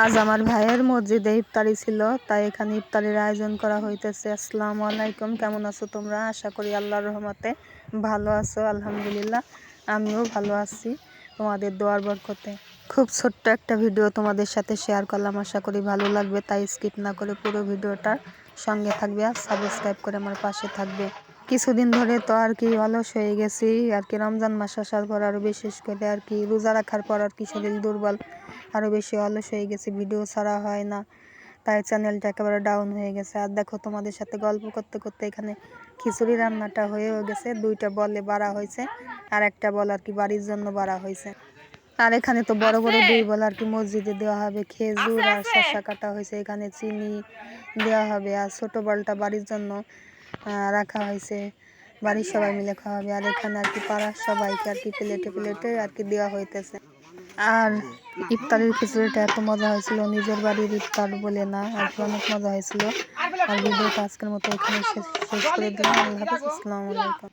আজ আমার ভাইয়ের মসজিদে ইফতারি ছিল, তাই এখানে ইফতারির আয়োজন করা হইতেছে। আসসালামু আলাইকুম, কেমন আছো তোমরা? আশা করি আল্লাহর রহমতে ভালো আছো, আলহামদুলিল্লাহ, আমিও ভালো আছি তোমাদের দোয়ার বরকতে। খুব ছোট্ট একটা ভিডিও তোমাদের সাথে শেয়ার করলাম, আশা করি ভালো লাগবে, তাই স্কিপ না করে পুরো ভিডিওটার সঙ্গে থাকবে আর সাবস্ক্রাইব করে আমার পাশে থাকবে। কিছুদিন ধরে তো আর কি অলস হয়ে গেছি, আর কি রমজান মাস আসার পর আরও বিশেষ করে আর কি রোজা রাখার পর আর কি শরীর দুর্বল। আরও বেশি অলস হয়ে গেছে ভিডিও ছাড়া হয় না। তাই চ্যানেলটা একেবারে ডাউন হয়ে গেছে। আর দেখো তোমাদের সাথে গল্প করতে করতে এখানে খিচুড়ি রান্নাটা হয়েও গেছে। দুইটা বলে বাড়া হয়েছে আর একটা বল আর কি বাড়ির জন্য বাড়া হয়েছে। আর এখানে তো বড় বড় দুই বল আর কি মসজিদে দেওয়া হবে। খেজুর আর শসা কাটা হয়েছে। এখানে চিনি দেওয়া হবে আর ছোট বলটা বাড়ির জন্য রাখা হয়েছে। বাড়ির সবাই মিলে খাওয়া হবে। আর এখানে আর কি পাড়ার সবাইকে আর কি প্লেটে প্লেটে আর কি দেওয়া হইতেছে। আর ইফতারের খিচুড়িটা এত মজা হয়েছিল, নিজের বাড়ির ইফতার বলে না, আর অনেক মজা হয়েছিল। আর ভিডিওটা আজকের মতো এখানে শেষ করে দিলাম। আল্লাহ হাফিজ, আসসালামু আলাইকুম।